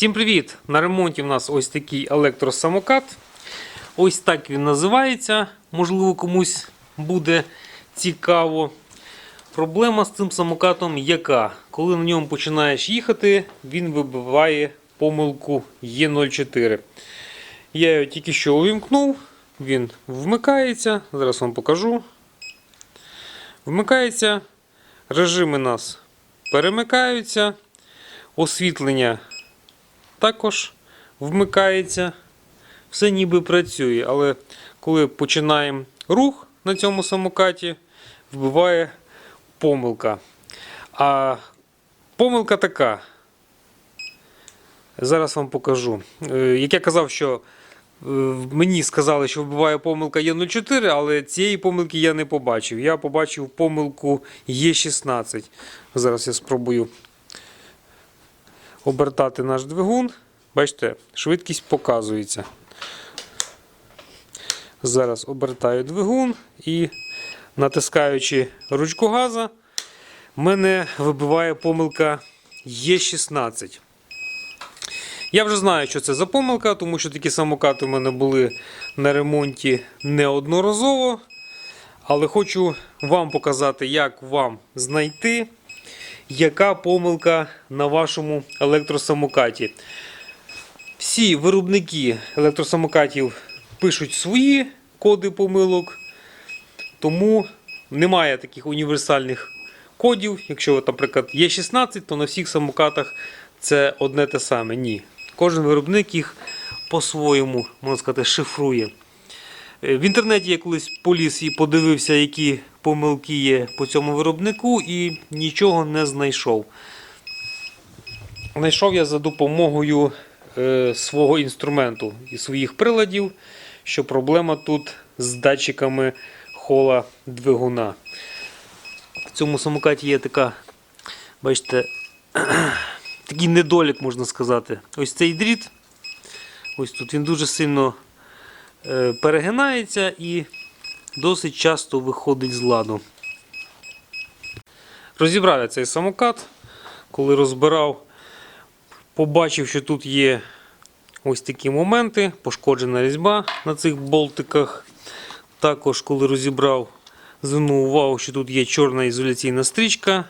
Всім привіт! На ремонті в нас ось такий електросамокат. Ось так він називається. Можливо, комусь буде цікаво. Проблема з цим самокатом яка? Коли на ньому починаєш їхати, він вибиває помилку Е04. Я його тільки що увімкнув, він вмикається. Зараз вам покажу. Вмикається. Режими нас перемикаються. Освітлення також вмикається. Все ніби працює, але коли починаємо рух на цьому самокаті, вбиває помилка. А помилка така. Зараз вам покажу. Е, Як я казав, що е, мені сказали, що вбиває помилка Е04, але цієї помилки я не побачив. Я побачив помилку Е16. Зараз я спробую обертати наш двигун. Бачите, швидкість показується. Зараз обертаю двигун і натискаючи ручку газа, мене вибиває помилка Е16. Я вже знаю, що це за помилка, тому що такі самокати у мене були на ремонті неодноразово. Але хочу вам показати, як вам знайти, яка помилка на вашому електросамокаті. Всі виробники електросамокатів пишуть свої коди помилок, тому немає таких універсальних кодів. Якщо, наприклад, є 16, то на всіх самокатах це одне те саме. Ні. Кожен виробник їх по-своєму, можна сказати, шифрує. Е, В інтернеті я колись поліз і подивився, які помилки є по цьому виробнику, і нічого не знайшов. Знайшов я за допомогою е, свого інструменту і своїх приладів, що проблема тут з датчиками хола двигуна. В цьому самокаті є така, бачите, такий недолік, можна сказати. Ось цей дріт. Ось тут він дуже сильно е, перегинається і досить часто виходить з ладу. Розібрав я цей самокат, коли розбирав, побачив, що тут є ось такі моменти, пошкоджена різьба на цих болтиках. Також, коли розібрав, звернув увагу, що тут є чорна ізоляційна стрічка.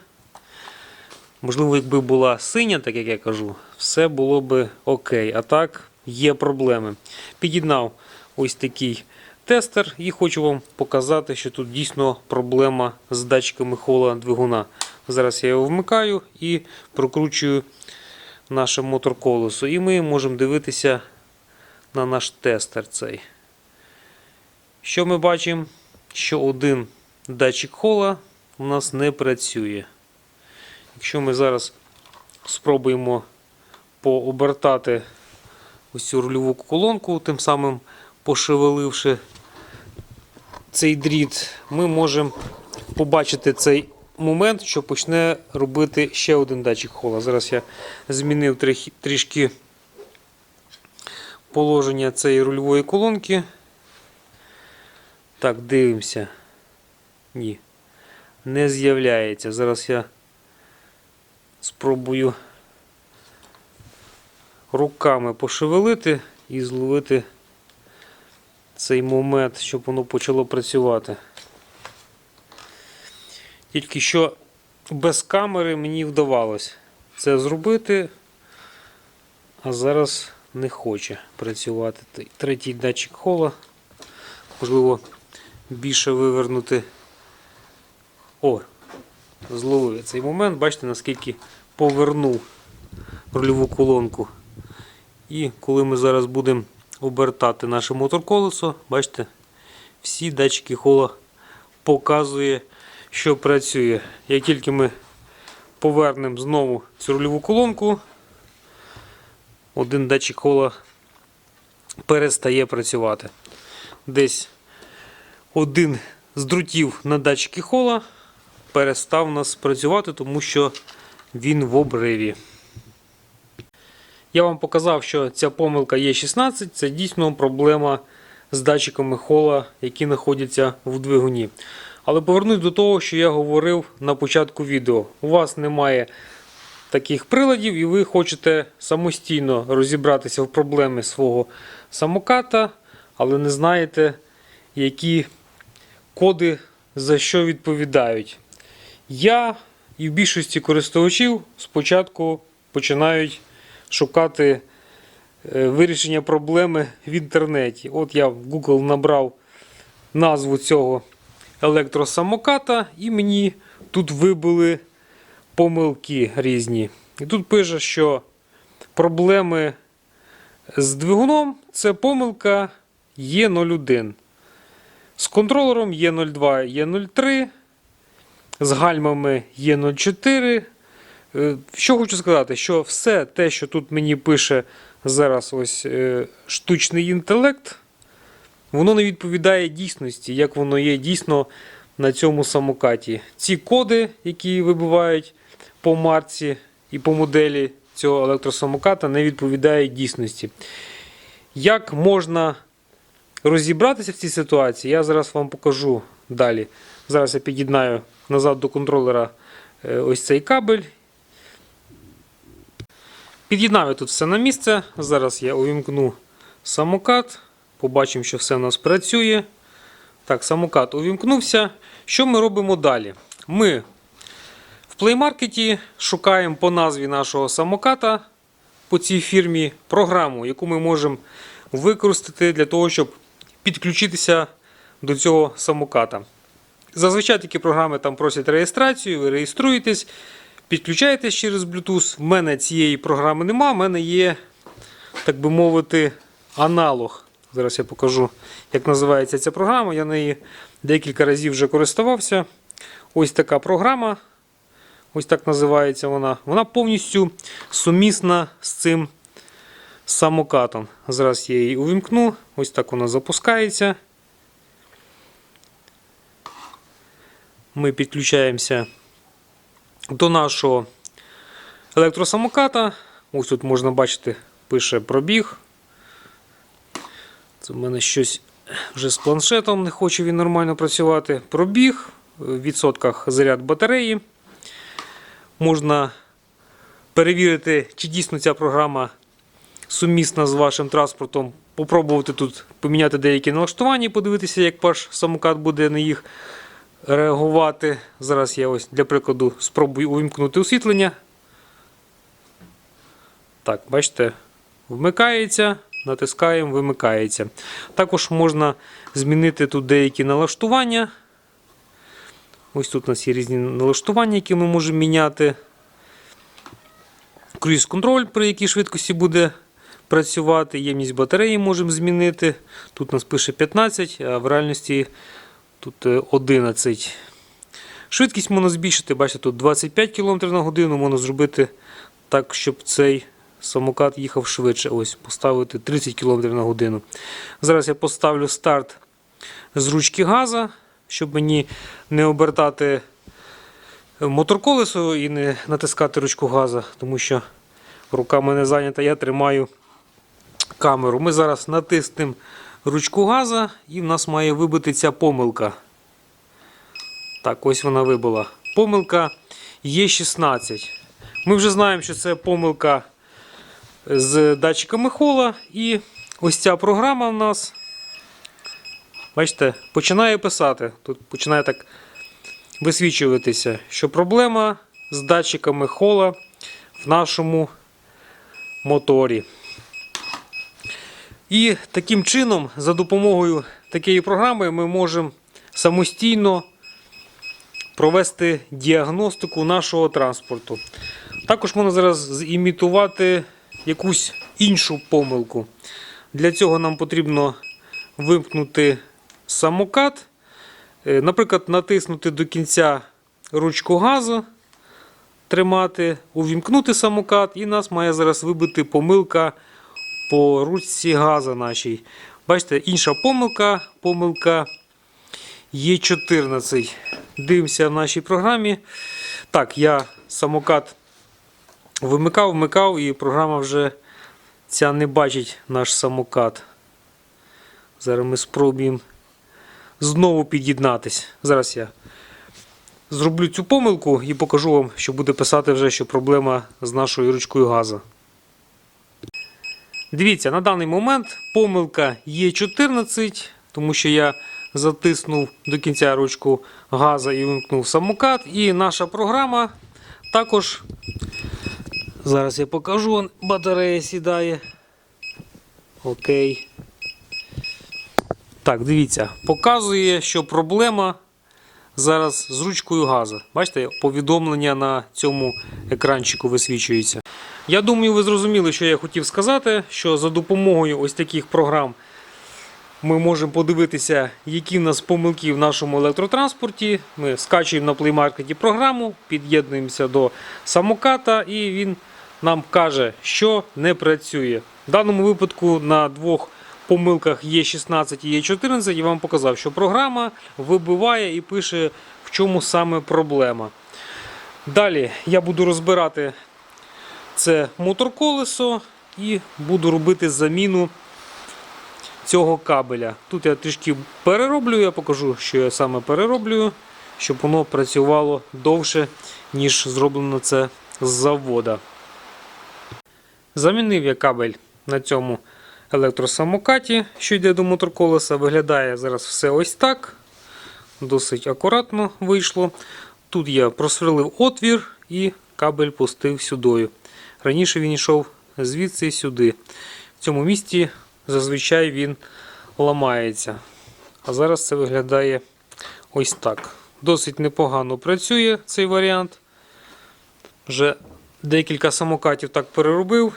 Можливо, якби була синя, так як я кажу, все було би окей. А так, є проблеми. Під'єднав ось такий тестер і хочу вам показати, що тут дійсно проблема з датчиками хола двигуна. Зараз я його вмикаю і прокручую наше моторколесо. І ми можемо дивитися на наш тестер цей. Що ми бачимо? Що один датчик хола у нас не працює. Якщо ми зараз спробуємо пообертати ось цю рульову колонку, тим самим пошевеливши цей дріт, ми можемо побачити цей момент, що почне робити ще один датчик хола. Зараз я змінив трішки положення цієї рульової колонки. Так, дивимося. Ні. Не з'являється. Зараз я спробую руками пошевелити і зловити цей момент, щоб воно почало працювати. Тільки що без камери мені вдавалось це зробити, а зараз не хоче працювати. Третій датчик хола. Можливо, більше вивернути. О, зловив цей момент. Бачите, наскільки повернув рульову колонку. І коли ми зараз будемо обертати наше моторколесо, бачите, всі датчики хола показує, що працює. Як тільки ми повернемо знову цю рульову колонку, один датчик хола перестає працювати. Десь один з друтів на датчики хола перестав у нас працювати, тому що він в обриві. Я вам показав, що ця помилка Е16 це дійсно проблема з датчиками хола, які знаходяться в двигуні. Але повернусь до того, що я говорив на початку відео. У вас немає таких приладів, і ви хочете самостійно розібратися в проблеми свого самоката, але не знаєте, які коди за що відповідають. Я і в більшості користувачів спочатку починають шукати е, вирішення проблеми в інтернеті. От я в Google набрав назву цього електросамоката, і мені тут вибили помилки різні. І тут пише, що проблеми з двигуном це помилка Е01. З контролером Е02, Е03, з гальмами Е04. Е, Що хочу сказати, що все те, що тут мені пише зараз ось е, штучний інтелект, воно не відповідає дійсності, як воно є дійсно на цьому самокаті. Ці коди, які вибивають по марці і по моделі цього електросамоката, не відповідають дійсності. Як можна розібратися в цій ситуації, я зараз вам покажу далі. Зараз я під'єднаю назад до контролера е, ось цей кабель. Під'єднав я тут все на місце. Зараз я увімкну самокат. Побачимо, що все у нас працює. Так, самокат увімкнувся. Що ми робимо далі? Ми в Play Market шукаємо по назві нашого самоката по цій фірмі програму, яку ми можемо використати для того, щоб підключитися до цього самоката. Зазвичай такі програми там просять реєстрацію, ви реєструєтесь, підключаєтесь через Bluetooth. В мене цієї програми нема, в мене є, так би мовити, аналог. Зараз я покажу, як називається ця програма. Я неї декілька разів вже користувався. Ось така програма. Ось так називається вона. Вона повністю сумісна з цим самокатом. Зараз я її увімкну. Ось так вона запускається. Ми підключаємося до нашого електросамоката. Ось тут можна бачити, пише пробіг. Це в мене щось вже з планшетом, не хоче він нормально працювати. Пробіг, в відсотках заряд батареї. Можна перевірити, чи дійсно ця програма сумісна з вашим транспортом. Попробувати тут поміняти деякі налаштування подивитися, як ваш самокат буде на їх реагувати. Зараз я ось для прикладу спробую увімкнути освітлення. Так, бачите, вмикається, натискаємо, вимикається. Також можна змінити тут деякі налаштування. Ось тут у нас є різні налаштування, які ми можемо міняти. Круїз контроль, при якій швидкості буде працювати. Ємність батареї можемо змінити. Тут нас пише 15, а в реальності тут е, 11. Швидкість можна збільшити, бачите, тут 25 км на годину, можна зробити так, щоб цей самокат їхав швидше. Ось, поставити 30 км на годину. Зараз я поставлю старт з ручки газа, щоб мені не обертати моторколесо і не натискати ручку газа, тому що рука мене зайнята, я тримаю камеру. Ми зараз натиснемо ручку газа і в нас має вибити ця помилка. Так, ось вона вибила. Помилка Є16. Ми вже знаємо, що це помилка з датчиками хола. І ось ця програма в нас, бачите, починає писати. Тут починає так висвічуватися, що проблема з датчиками хола в нашому моторі. І таким чином, за допомогою такої програми, ми можемо самостійно провести діагностику нашого транспорту. Також можна зараз зімітувати якусь іншу помилку. Для цього нам потрібно вимкнути самокат, Е, наприклад, натиснути до кінця ручку газу, тримати, увімкнути самокат, і нас має зараз вибити помилка по ручці газа нашій. Бачите, інша помилка, помилка Є14. Дивимося в нашій програмі. Так, я самокат вимикав, вмикав, і програма вже ця не бачить наш самокат. Зараз ми спробуємо знову під'єднатись. Зараз я зроблю цю помилку і покажу вам, що буде писати вже, що проблема з нашою ручкою газу. Дивіться, на даний момент помилка є 14, тому що я затиснув до кінця ручку газа і вимкнув самокат. І наша програма також. Зараз я покажу, батарея сідає. Окей. Так, дивіться, показує, що проблема зараз з ручкою газу. Бачите, повідомлення на цьому екранчику висвічується. Я думаю, ви зрозуміли, що я хотів сказати, що за допомогою ось таких програм ми можемо подивитися, які в нас помилки в нашому електротранспорті. Ми скачуємо на Play Market програму, під'єднуємося до самоката, і він нам каже, що не працює. В даному випадку на двох помилках є 16 і є 14, і вам показав, що програма вибиває і пише, в чому саме проблема. Далі я буду розбирати це мотор-колесо і буду робити заміну цього кабеля. Тут я трішки перероблю, я покажу, що я саме перероблюю, щоб воно працювало довше, ніж зроблено це з завода. Замінив я кабель на цьому електросамокаті, що йде до мотор-колеса. Виглядає зараз все ось так. Досить акуратно вийшло. Тут я просверлив отвір і кабель пустив сюди. Раніше він йшов звідси сюди. В цьому місці зазвичай він ламається. А зараз це виглядає ось так. Досить непогано працює цей варіант. Вже декілька самокатів так переробив.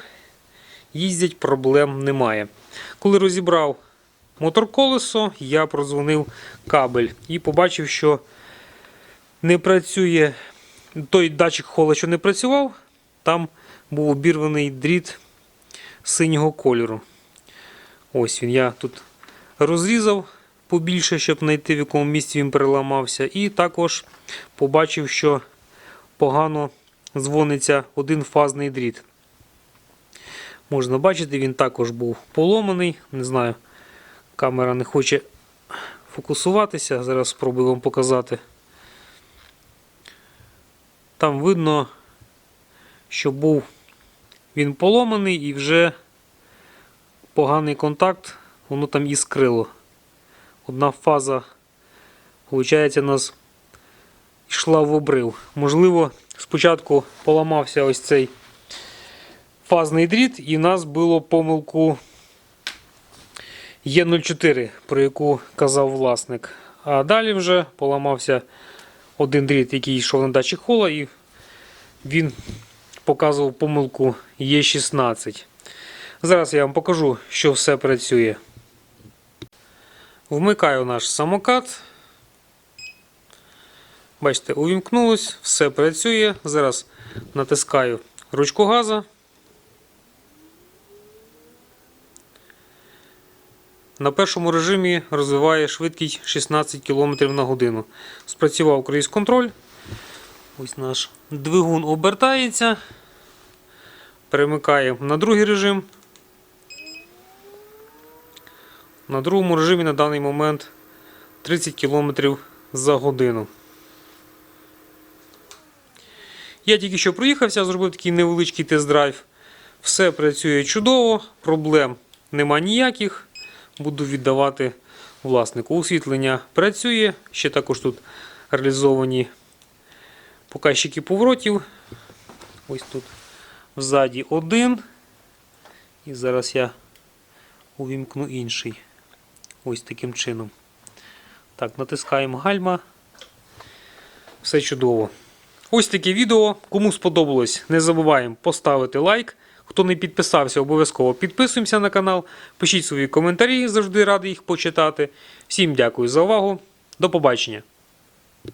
Їздять, проблем немає. Коли розібрав мотор-колесо, я продзвонив кабель і побачив, що не працює той датчик хола, що не працював, там був обірваний дріт синього кольору. Ось він. Я тут розрізав побільше, щоб знайти, в якому місці він переламався. І також побачив, що погано дзвониться один фазний дріт. Можна бачити, він також був поломаний. Не знаю, камера не хоче фокусуватися. Зараз спробую вам показати. Там видно, що був він поломаний і вже поганий контакт, воно там іскрило. Одна фаза, виходить, у нас йшла в обрив. Можливо, спочатку поламався ось цей фазний дріт, і в нас було помилку Е04, про яку казав власник. А далі вже поламався один дріт, який йшов на датчик хола, і він показував помилку Е16. Зараз я вам покажу, що все працює. Вмикаю наш самокат. Бачите, увімкнулось, все працює. Зараз натискаю ручку газа. На першому режимі розвиває швидкість 16 км на годину. Спрацював круїз контроль. Ось наш двигун обертається. Перемикаємо на другий режим. На другому режимі на даний момент 30 км за годину. Я тільки що проїхався, зробив такий невеличкий тест-драйв. Все працює чудово, проблем нема ніяких. Буду віддавати власнику. Освітлення працює. Ще також тут реалізовані показчики поворотів. Ось тут ззаді один. І зараз я увімкну інший. Ось таким чином. Так, натискаємо гальма. Все чудово. Ось таке відео. Кому сподобалось, не забуваємо поставити лайк. Хто не підписався, обов'язково підписуємося на канал. Пишіть свої коментарі, завжди радий їх почитати. Всім дякую за увагу. До побачення.